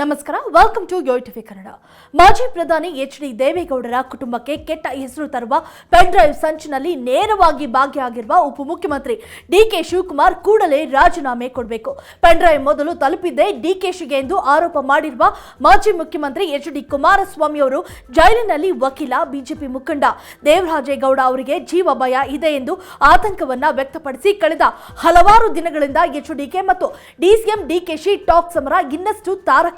ನಮಸ್ಕಾರ welcome to yo TV Kannada ಮಾಜಿ ಪ್ರಧಾನಿ ಎಚ್ ಡಿ ದೇವೇಗೌಡರ ಕುಟುಂಬಕ್ಕೆ ಕೆಟ್ಟ ಹೆಸರು ತರುವ ಪೆನ್ ಡ್ರೈವ್ ಸಂಚಿನಲ್ಲಿ ನೇರವಾಗಿ ಭಾಗಿಯಾಗಿರುವ ಉಪಮುಖ್ಯಮಂತ್ರಿ ಡಿಕೆ ಶಿವಕುಮಾರ್ ಕೂಡಲೇ ರಾಜೀನಾಮೆ ಕೊಡಬೇಕು. ಪೆನ್ ಡ್ರೈವ್ ಮೊದಲು ತಲುಪಿದ್ದೇ ಡಿಕೆಶಿಗೆ ಎಂದು ಆರೋಪ ಮಾಡಿರುವ ಮಾಜಿ ಮುಖ್ಯಮಂತ್ರಿ ಎಚ್ ಡಿ ಕುಮಾರಸ್ವಾಮಿ ಅವರು ಜೈಲಿನಲ್ಲಿ ವಕೀಲ, ಬಿಜೆಪಿ ಮುಖಂಡ ದೇವರಾಜೇಗೌಡ ಅವರಿಗೆ ಜೀವ ಭಯ ಇದೆ ಎಂದು ಆತಂಕವನ್ನ ವ್ಯಕ್ತಪಡಿಸಿ ಕಳೆದ ಹಲವಾರು ದಿನಗಳಿಂದ ಎಚ್ಡಿಕೆ ಮತ್ತು ಡಿಸಿಎಂ ಡಿಕೆಶಿ ಟಾಕ್ ಸಮರ ಇನ್ನಷ್ಟು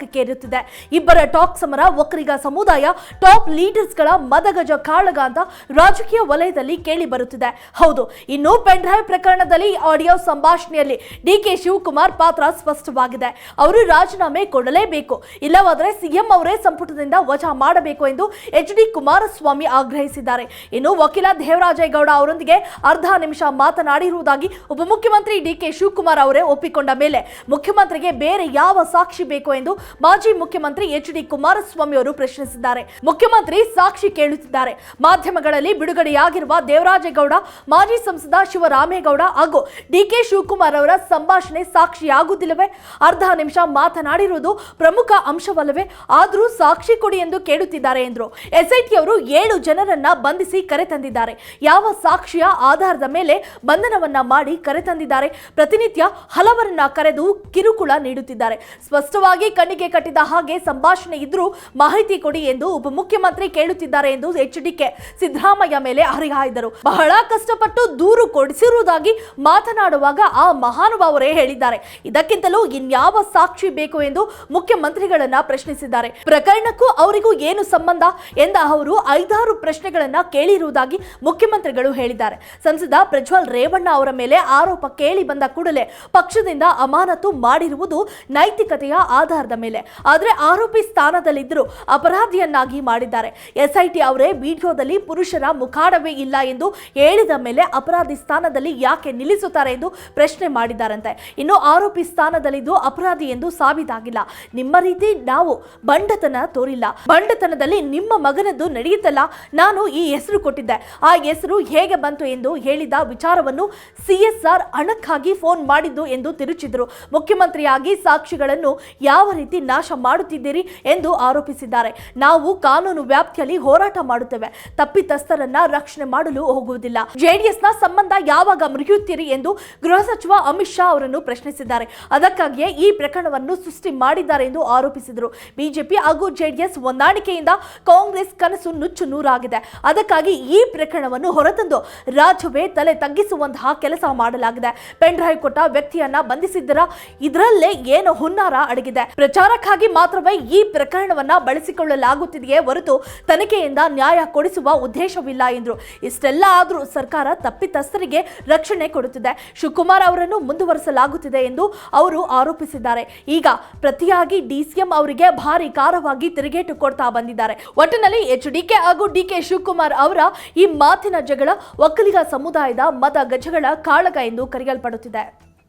ತಾರಕಕ್ಕೇರುತ್ತಿದೆ ಇಬ್ಬರ ಟಾಕ್ ಸಮರ ಒಕ್ಕಲಿಗ ಸಮುದಾಯ, ಟಾಪ್ ಲೀಡರ್ಸ್ಗಳ ಮದಗಜ ಕಾಳಗ ಅಂತ ರಾಜಕೀಯ ವಲಯದಲ್ಲಿ ಕೇಳಿ ಬರುತ್ತಿದೆ. ಹೌದು, ಇನ್ನು ಪೆನ್ ಡ್ರೈವ್ ಪ್ರಕರಣದಲ್ಲಿ ಆಡಿಯೋ ಸಂಭಾಷಣೆಯಲ್ಲಿ ಡಿ ಕೆ ಶಿವಕುಮಾರ್ ಪಾತ್ರ ಸ್ಪಷ್ಟವಾಗಿದೆ. ಅವರು ರಾಜೀನಾಮೆ ಕೊಡಲೇಬೇಕು, ಇಲ್ಲವಾದರೆ ಸಿಎಂ ಅವರೇ ಸಂಪುಟದಿಂದ ವಜಾ ಮಾಡಬೇಕು ಎಂದು ಎಚ್ ಡಿ ಕುಮಾರಸ್ವಾಮಿ ಆಗ್ರಹಿಸಿದ್ದಾರೆ. ಇನ್ನು ವಕೀಲ ದೇವರಾಜೇಗೌಡ ಅವರೊಂದಿಗೆ ಅರ್ಧ ನಿಮಿಷ ಮಾತನಾಡಿರುವುದಾಗಿ ಉಪಮುಖ್ಯಮಂತ್ರಿ ಡಿ ಕೆ ಶಿವಕುಮಾರ್ ಅವರೇ ಒಪ್ಪಿಕೊಂಡ ಮೇಲೆ ಮುಖ್ಯಮಂತ್ರಿಗೆ ಬೇರೆ ಯಾವ ಸಾಕ್ಷಿ ಬೇಕು ಎಂದು ಮಾಜಿ ಮುಖ್ಯಮಂತ್ರಿ ಎಚ್ ಡಿ ಕುಮಾರಸ್ವಾಮಿ ಅವರು ಪ್ರಶ್ನಿಸಿದ್ದಾರೆ. ಮುಖ್ಯಮಂತ್ರಿ ಸಾಕ್ಷಿ ಕೇಳುತ್ತಿದ್ದಾರೆ. ಮಾಧ್ಯಮಗಳಲ್ಲಿ ಬಿಡುಗಡೆಯಾಗಿರುವ ದೇವರಾಜೇಗೌಡ, ಮಾಜಿ ಸಂಸದ ಶಿವರಾಮೇಗೌಡ ಹಾಗೂ ಡಿಕೆ ಶಿವಕುಮಾರ್ ಅವರ ಸಂಭಾಷಣೆ ಸಾಕ್ಷಿಯಾಗುವುದಿಲ್ಲವೇ? ಅರ್ಧ ನಿಮಿಷ ಮಾತನಾಡಿರುವುದು ಪ್ರಮುಖ ಅಂಶವಲ್ಲವೇ? ಆದರೂ ಸಾಕ್ಷಿ ಕೊಡಿ ಎಂದು ಕೇಳುತ್ತಿದ್ದಾರೆ ಎಂದರು. ಎಸ್ಐಟಿ ಅವರು ಏಳು ಜನರನ್ನ ಬಂಧಿಸಿ ಕರೆತಂದಿದ್ದಾರೆ ಯಾವ ಸಾಕ್ಷಿಯ ಆಧಾರದ ಮೇಲೆ ಬಂಧನವನ್ನ ಮಾಡಿ ಕರೆತಂದಿದ್ದಾರೆ ಪ್ರತಿನಿತ್ಯ ಹಲವರನ್ನ ಕರೆದು ಕಿರುಕುಳ ನೀಡುತ್ತಿದ್ದಾರೆ. ಸ್ಪಷ್ಟವಾಗಿ ಕಣ್ಣಿಗೆ ಕಟ್ಟಿದ ಹಾಗೆ ಸಂಭಾಷಣೆ ಇದ್ರೂ ಮಾಹಿತಿ ಕೊಡಿ ಎಂದು ಉಪಮುಖ್ಯಮಂತ್ರಿ ಕೇಳುತ್ತಿದ್ದಾರೆ ಎಂದು ಎಚ್ಡಿಕೆ ಸಿದ್ದರಾಮಯ್ಯ ಮೇಲೆ ಹರಿಹಾಯ್ದರು. ಬಹಳ ಕಷ್ಟಪಟ್ಟು ದೂರು ಕೊಡಿಸಿರುವುದಾಗಿ ಮಾತನಾಡುವಾಗ ಆ ಮಹಾನುಭಾವರೇ ಹೇಳಿದ್ದಾರೆ. ಇದಕ್ಕಿಂತಲೂ ಇನ್ಯಾವ ಸಾಕ್ಷಿ ಬೇಕು ಎಂದು ಮುಖ್ಯಮಂತ್ರಿಗಳನ್ನ ಪ್ರಶ್ನಿಸಿದ್ದಾರೆ. ಪ್ರಕರಣಕ್ಕೂ ಅವರಿಗೂ ಏನು ಸಂಬಂಧ ಎಂದ ಅವರು ಐದಾರು ಪ್ರಶ್ನೆಗಳನ್ನ ಕೇಳಿರುವುದಾಗಿ ಮುಖ್ಯಮಂತ್ರಿಗಳು ಹೇಳಿದ್ದಾರೆ. ಸಂಸದ ಪ್ರಜ್ವಲ್ ರೇವಣ್ಣ ಅವರ ಮೇಲೆ ಆರೋಪ ಕೇಳಿ ಬಂದ ಕೂಡಲೇ ಪಕ್ಷದಿಂದ ಅಮಾನತು ಮಾಡಿರುವುದು ನೈತಿಕತೆಯ ಆಧಾರದ ಮೇಲೆ ಆದರೆ ಆರೋಪಿ ಸ್ಥಾನದಲ್ಲಿದ್ದರೂ ಅಪರಾಧಿಯನ್ನಾಗಿ ಮಾಡಿದ್ದಾರೆ. ಎಸ್ಐಟಿ ಅವರೇ ವಿಡಿಯೋದಲ್ಲಿ ಪುರುಷರ ಮುಖಾಡವೇ ಇಲ್ಲ ಎಂದು ಹೇಳಿದ ಮೇಲೆ ಅಪರಾಧಿ ಸ್ಥಾನದಲ್ಲಿ ಯಾಕೆ ನಿಲ್ಲಿಸುತ್ತಾರೆ ಎಂದು ಪ್ರಶ್ನೆ ಮಾಡಿದ್ದಾರಂತೆ. ಇನ್ನು ಆರೋಪಿ ಸ್ಥಾನದಲ್ಲಿದ್ದು ಅಪರಾಧಿ ಎಂದು ಸಾಬೀತಾಗಿಲ್ಲ. ನಿಮ್ಮ ರೀತಿ ನಾವು ಬಂಡತನ ತೋರಿಲ್ಲ. ಬಂಡತನದಲ್ಲಿ ನಿಮ್ಮ ಮಗನದ್ದು ನಡೆಯುತ್ತಲ್ಲ. ನಾನು ಈ ಹೆಸರು ಕೊಟ್ಟಿದ್ದೆ. ಆ ಹೆಸರು ಹೇಗೆ ಬಂತು ಎಂದು ಹೇಳಿದ ವಿಚಾರವನ್ನು ಸಿಎಸ್ಆರ್ ಹಣಕ್ಕಾಗಿ ಫೋನ್ ಮಾಡಿದ್ದು ಎಂದು ತಿರುಚಿದರು. ಮುಖ್ಯಮಂತ್ರಿಯಾಗಿ ಸಾಕ್ಷಿಗಳನ್ನು ಯಾವ ರೀತಿ ನಾಶ ಮಾಡುತ್ತಿದ್ದೀರಿ ಎಂದು ಆರೋಪಿಸಿದ್ದಾರೆ. ನಾವು ಕಾನೂನು ವ್ಯಾಪ್ತಿಯಲ್ಲಿ ಹೋರಾಟ ಮಾಡುತ್ತೇವೆ. ತಪ್ಪಿತಸ್ಥರನ್ನ ರಕ್ಷಣೆ ಮಾಡಲು ಹೋಗುವುದಿಲ್ಲ. ಜೆಡಿಎಸ್ನ ಸಂಬಂಧ ಯಾವಾಗ ಮುರಿಯುತ್ತೀರಿ ಎಂದು ಗೃಹ ಸಚಿವ ಅಮಿತ್ ಶಾ ಅವರನ್ನು ಪ್ರಶ್ನಿಸಿದ್ದಾರೆ. ಅದಕ್ಕಾಗಿಯೇ ಈ ಪ್ರಕರಣವನ್ನು ಸೃಷ್ಟಿ ಮಾಡಿದ್ದಾರೆ ಎಂದು ಆರೋಪಿಸಿದರು. ಬಿಜೆಪಿ ಹಾಗೂ ಜೆಡಿಎಸ್ ಹೊಂದಾಣಿಕೆಯಿಂದ ಕಾಂಗ್ರೆಸ್ ಕನಸು ನುಚ್ಚು ನೂರಾಗಿದೆ. ಅದಕ್ಕಾಗಿ ಈ ಪ್ರಕರಣವನ್ನು ಹೊರತಂದು ರಾಜ್ಯವೇ ತಲೆ ತಗ್ಗಿಸುವಂತಹ ಕೆಲಸ ಮಾಡಲಾಗಿದೆ. ಪೆಂಡ್ರೈವ್ ಕೊಟ್ಟ ವ್ಯಕ್ತಿಯನ್ನ ಬಂಧಿಸಿದ್ದರ? ಇದರಲ್ಲೇ ಏನು ಹುನ್ನಾರ ಅಡಗಿದೆ. ಪ್ರಚಾರಕ್ಕಾಗಿ ಮಾತ್ರವೇ ಈ ಪ್ರಕರಣವನ್ನ ಬಳಸಿಕೊಳ್ಳಲಾಗುತ್ತಿದೆಯೇ ಹೊರತು ತನಿಖೆಯಿಂದ ನ್ಯಾಯ ಕೊಡಿಸುವ ಉದ್ದೇಶವಿಲ್ಲ ಎಂದರು. ಇಷ್ಟೆಲ್ಲ ಆದರೂ ಸರ್ಕಾರ ತಪ್ಪಿತಸ್ಥರಿಗೆ ರಕ್ಷಣೆ ಕೊಡುತ್ತಿದೆ. ಶಿವಕುಮಾರ್ ಅವರನ್ನು ಮುಂದುವರಿಸಲಾಗುತ್ತಿದೆ ಎಂದು ಅವರು ಆರೋಪಿಸಿದ್ದಾರೆ. ಈಗ ಪ್ರತಿಯಾಗಿ ಡಿಸಿಎಂ ಅವರಿಗೆ ಭಾರಿ ಕಾರವಾಗಿ ತಿರುಗೇಟು ಕೊಡ್ತಾ ಬಂದಿದ್ದಾರೆ. ಒಟ್ಟಿನಲ್ಲಿ ಎಚ್ ಡಿಕೆ ಹಾಗೂ ಡಿಕೆ ಶಿವಕುಮಾರ್ ಅವರ ಈ ಮಾತಿನ ಜಗಳ ಒಕ್ಕಲಿಗ ಸಮುದಾಯದ ಮತ ಗಜಗಳ ಕಾಳಗ ಎಂದು ಕರೆಯಲ್ಪಡುತ್ತಿದೆ.